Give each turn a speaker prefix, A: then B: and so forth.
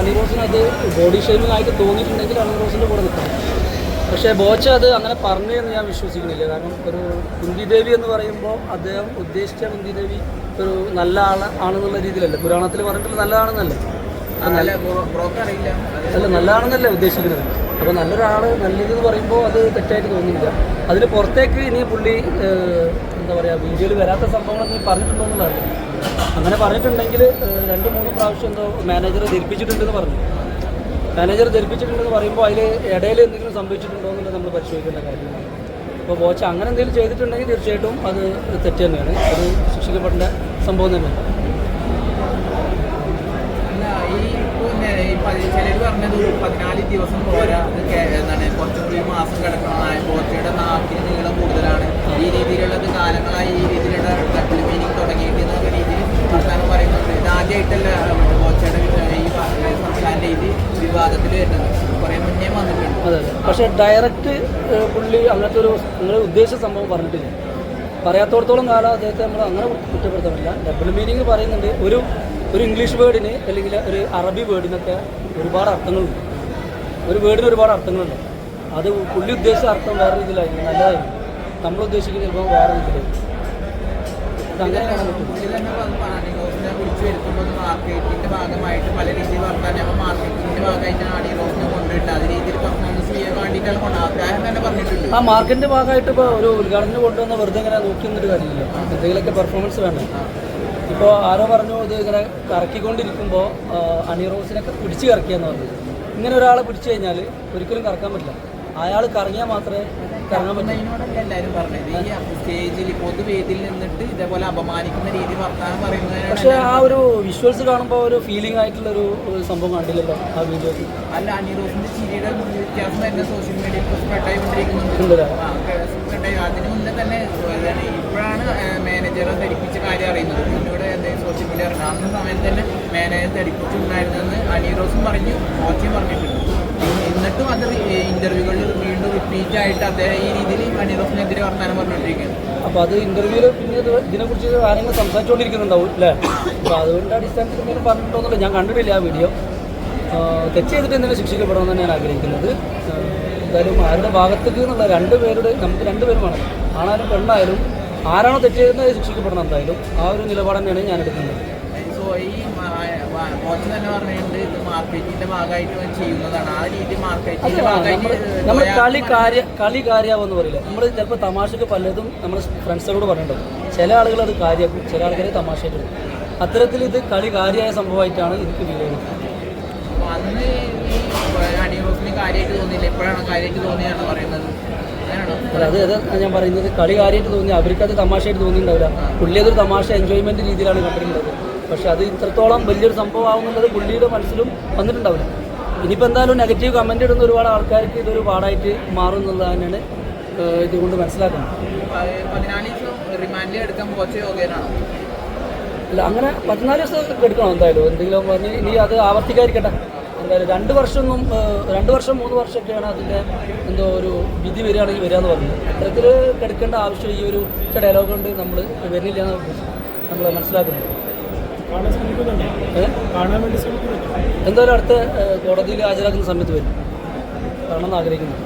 A: അണിറോസിന് അത് body shaming ആയിട്ട് തോന്നിയിട്ടുണ്ടെങ്കിൽ അണിറോസിന്റെ കൂടെ നിൽക്കണം. പക്ഷേ ബോച്ച അത് അങ്ങനെ പറഞ്ഞു എന്ന് ഞാൻ വിശ്വസിക്കുന്നില്ല. കാരണം ഒരു കുന്തി ദേവി എന്ന് പറയുമ്പോൾ അദ്ദേഹം ഉദ്ദേശിച്ച കുന്തി ദേവി ഒരു നല്ല ആൾ ആണെന്നുള്ള രീതിയിലല്ല. പുരാണത്തിൽ പറഞ്ഞിട്ടുള്ള നല്ലതാണെന്നല്ലേ?
B: അല്ല
A: നല്ലതാണെന്നല്ല ഉദ്ദേശിക്കുന്നത്? അപ്പോൾ നല്ലൊരാൾ നല്ലതെന്ന് പറയുമ്പോൾ അത് തെറ്റായിട്ട് തോന്നിയില്ല. അതിന് പുറത്തേക്ക് ഇനി പുള്ളി എന്താ പറയുക വീഡിയോയിൽ വരാത്ത സംഭവങ്ങൾ നീ പറഞ്ഞിട്ടുണ്ടോ അങ്ങനെ പറഞ്ഞിട്ടുണ്ടെങ്കിൽ രണ്ട് മൂന്ന് പ്രാവശ്യം എന്തോ മാനേജർ ധരിപ്പിച്ചിട്ടുണ്ടെന്ന് പറഞ്ഞു. മാനേജർ ധരിപ്പിച്ചിട്ടുണ്ടെന്ന് പറയുമ്പോൾ അതിൽ ഇടയിൽ എന്തെങ്കിലും സംഭവിച്ചിട്ടുണ്ടോ എന്നുള്ളത് നമ്മൾ പരിശോധിക്കേണ്ട കാര്യമാണ് അപ്പോൾ ബോച്ച അങ്ങനെ എന്തെങ്കിലും ചെയ്തിട്ടുണ്ടെങ്കിൽ തീർച്ചയായിട്ടും അത് തെറ്റ് തന്നെയാണ്. അത് ശിക്ഷിക്കപ്പെടേണ്ട സംഭവം തന്നെയാണ്.
B: ഈ ചിലര് പറഞ്ഞത് ദിവസം പോരാ. അത് എന്താണ് കുറച്ചുകൂടി മാസം കിടക്കണം. പോറ്റയുടെ നാക്കിന് നീളം കൂടുതലാണ്. ഈ രീതിയിലുള്ളത് കാലങ്ങളായി ഈ രീതിയിലുള്ള ഡബിൾ മീനിങ് തുടങ്ങിയിട്ട് എന്നൊക്കെ രീതിയിൽ സംസ്ഥാനം പറയുന്നുണ്ട്. ഇതാദ്യമായിട്ടല്ല പോച്ചയുടെ ഈ സംസ്ഥാന രീതി വിവാദത്തിൽ വരുന്നത്. കുറേ മുന്നേ വന്നിട്ടുണ്ട്.
A: പക്ഷേ ഡയറക്റ്റ് പുള്ളി അങ്ങനത്തെ ഒരു നിങ്ങൾ ഉദ്ദേശിച്ച സംഭവം പറഞ്ഞിട്ടില്ല. പറയാത്തോടത്തോളം കാലം അദ്ദേഹത്തെ നമ്മൾ അങ്ങനെ കുറ്റപ്പെടുത്തുന്നില്ല ഡബിൾ മീനിങ് പറയുന്നുണ്ട്. ഒരു ഒരു ഇംഗ്ലീഷ് വേർഡിന് അല്ലെങ്കിൽ ഒരു അറബി വേർഡിനൊക്കെ ഒരുപാട് അർത്ഥങ്ങളുണ്ട്. ഒരു വേർഡിന് ഒരുപാട് അർത്ഥങ്ങളുണ്ട്. അത് പുള്ളി ഉദ്ദേശിച്ച അർത്ഥം വേറെ രീതിയിലായിരിക്കും. നല്ലതായിരിക്കും. നമ്മൾ ഉദ്ദേശിക്കുന്ന ചിലപ്പോൾ വേറെ രീതിയിലായിരിക്കും.
B: മാർക്കറ്റിന്റെ ഭാഗമായിട്ട് പല രീതിയിൽ വർത്താനം അപ്പോൾ മാർക്കറ്റിന്റെ ഭാഗമായിട്ടാണ് ആണിറോസിനെ കൊണ്ടുവരുന്നത് അത് രീതിയിൽ പെർഫോമൻസ് ചെയ്യാൻ വേണ്ടിയിട്ടാണ് കൊണ്ടുവന്നത് അദ്ദേഹം തന്നെ പറഞ്ഞിട്ടുണ്ട്.
A: ആ മാർക്കറ്റിന്റെ ഭാഗമായിട്ട് ഇപ്പോൾ ഒരു ഉദ്ഘാടനം കൊണ്ടുവന്ന വെറുതെ ഇങ്ങനെ നോക്കി നിന്നിട്ട് കാര്യമില്ല. എന്തെങ്കിലുമൊക്കെ പെർഫോമൻസ് വേണം ഇപ്പോൾ ആരോ പറഞ്ഞു ഇത് ഇങ്ങനെ കറക്കിക്കൊണ്ടിരിക്കുമ്പോൾ അണിറോസിനൊക്കെ പിടിച്ച് കറക്കിയെന്ന് പറഞ്ഞു. ഇങ്ങനെ ഒരാളെ പിടിച്ചു കഴിഞ്ഞാൽ ഒരിക്കലും കറക്കാൻ പറ്റില്ല. അയാൾ കറങ്ങിയാൽ മാത്രമേ കറങ്ങാൻ പറ്റൂ.
B: അതിനോടല്ല എല്ലാവരും പറഞ്ഞത്? ഈ സ്റ്റേജിൽ പൊതുവേദിയിൽ നിന്നിട്ട് ഇതേപോലെ അപമാനിക്കുന്ന രീതി വർത്താനം പറയുന്നത്
A: പക്ഷേ ആ ഒരു വിഷ്വൽസ് കാണുമ്പോൾ ഒരു ഫീലിംഗ് ആയിട്ടുള്ള ഒരു സംഭവം കണ്ടില്ലല്ലോ ആ വീഡിയോ
B: അല്ല അണിറോസിന്റെ ചിരിയുടെ വ്യത്യാസം തന്നെ സോഷ്യൽ മീഡിയയിൽ സ്പ്രെഡ് ആയിക്കൊണ്ടിരിക്കുന്നുണ്ട്
A: ഉണ്ടല്ലേ
B: ആ, spread ആയി. അതിന് മുന്നേ തന്നെ ഇപ്പോഴാണ് മാനേജറെ ധരിപ്പിച്ച കാര്യം അറിയുന്നത്. എന്തെങ്കിലും സോഷ്യൽ മീഡിയ അറിയുന്നത് അന്ന് സമയത്ത് തന്നെ മാനേജർ ധരിപ്പിച്ചിട്ടുണ്ടായിരുന്നെന്ന് അനീറോസും പറഞ്ഞു കോച്ചയും പറഞ്ഞിട്ടുണ്ട്. എന്നിട്ടും അത് ഇന്റർവ്യൂകളിൽ വീണ്ടും റിപ്പീറ്റ് ആയിട്ട് അദ്ദേഹം ഈ രീതിയിൽ അനീറോസിനെതിരെ വർത്തമാനം പറഞ്ഞുകൊണ്ടിരിക്കുകയാണ്
A: അപ്പോൾ അത് ഇന്റർവ്യൂവിൽ പിന്നെ ഇത് ഇതിനെക്കുറിച്ച് ആരെങ്കിലും സംസാരിച്ചുകൊണ്ടിരിക്കുന്നുണ്ടാവും അല്ലേ അപ്പോൾ അതുകൊണ്ട് അടിസ്ഥാനത്തിൽ എന്തെങ്കിലും പറഞ്ഞിട്ടുണ്ടോ ഞാൻ കണ്ടിട്ടില്ല ആ വീഡിയോ തെറ്റ് ചെയ്തിട്ട് എന്തെങ്കിലും ശിക്ഷിക്കപ്പെടണമെന്ന് ഞാൻ ആഗ്രഹിക്കുന്നത്. എന്തായാലും ആരുടെ ഭാഗത്തേക്ക് എന്നുള്ള രണ്ട് പേരുടെ നമുക്ക് രണ്ട് പേരും വേണം ആണായാലും പെണ്ണായാലും ആരാണോ തെറ്റ് ചെയ്യുന്നത് ശിക്ഷിക്കപ്പെടണം എന്തായാലും. ആ ഒരു നിലപാട് തന്നെയാണ് ഞാൻ എടുക്കുന്നത്.
B: ഈ കോച്ച് തന്നെ പറഞ്ഞിട്ടുണ്ട് ഇത് മാർക്കറ്റിന്റെ ഭാഗമായിട്ട് ചെയ്യുന്നതാണ്. ആ രീതി മാർക്കറ്റിന്റെ ഭാഗമായിട്ട്
A: നമ്മൾ കളി കാര്യ കളി കാര്യമാവെന്ന് പറയില്ല? നമ്മൾ ചിലപ്പോൾ തമാശക്ക് പലതും നമ്മൾ ഫ്രണ്ട്സിനോട് പറഞ്ഞിട്ടുണ്ടാവും ചില ആളുകൾ അത് കാര്യമാക്കും ചില ആൾക്കാരെ തമാശയായിട്ട്. അത്തരത്തിൽ ഇത് കളി കാര്യമായ സംഭവമായിട്ടാണ് എനിക്ക് ഫീൽ ചെയ്യുന്നത്.
B: അന്ന് ഈ അണിറോസിന് കാര്യമായിട്ട് തോന്നിയില്ല? ഇപ്പോഴാണ് കാര്യമായിട്ട് തോന്നിയാണ് പറയുന്നത്?
A: അത് അത് ഞാൻ പറയുന്നത് കളി കാര്യമായിട്ട് തോന്നി അവർക്ക് അത് തമാശയായിട്ട് തോന്നിയിട്ടുണ്ടാവില്ല. പുള്ളി അതൊരു തമാശ എൻജോയ്മെന്റ് രീതിയിലാണ് കണ്ടിട്ടുള്ളത് പക്ഷെ അത് ഇത്രത്തോളം വലിയൊരു സംഭവം ആവുന്നുള്ളത് പുള്ളിയുടെ മനസ്സിലും വന്നിട്ടുണ്ടാവില്ല. ഇനിയിപ്പോൾ എന്തായാലും നെഗറ്റീവ് കമന്റ് ഇടുന്ന ഒരുപാട് ആൾക്കാർക്ക് ഇതൊരു പാടായിട്ട് മാറും എന്നുള്ളത് തന്നെയാണ് ഇതുകൊണ്ട് മനസ്സിലാക്കുന്നത്. അല്ല അങ്ങനെ പതിനാല് ദിവസം എടുക്കണം എന്തായാലും. എന്തെങ്കിലും പറഞ്ഞ് ഇനി അത് ആവർത്തിക്കാതിരിക്കട്ടെ. എന്തായാലും രണ്ട് വർഷമൊന്നും രണ്ട് വർഷം മൂന്ന് വർഷമൊക്കെയാണ് അതിന്റെ എന്തോ ഒരു വിധി വരികയാണെങ്കിൽ വരിക എന്ന് പറഞ്ഞത്. അത്തരത്തിൽ എടുക്കേണ്ട ആവശ്യം ഈ ഒരു ഡയലോഗ് കൊണ്ട് നമ്മൾ വരുന്നില്ല എന്ന് നമ്മൾ മനസ്സിലാക്കുന്നത്. എന്തായാലും അടുത്ത കോടതിയിൽ ഹാജരാക്കുന്ന സമയത്ത് വരും. കാണാൻ ആഗ്രഹിക്കുന്നു.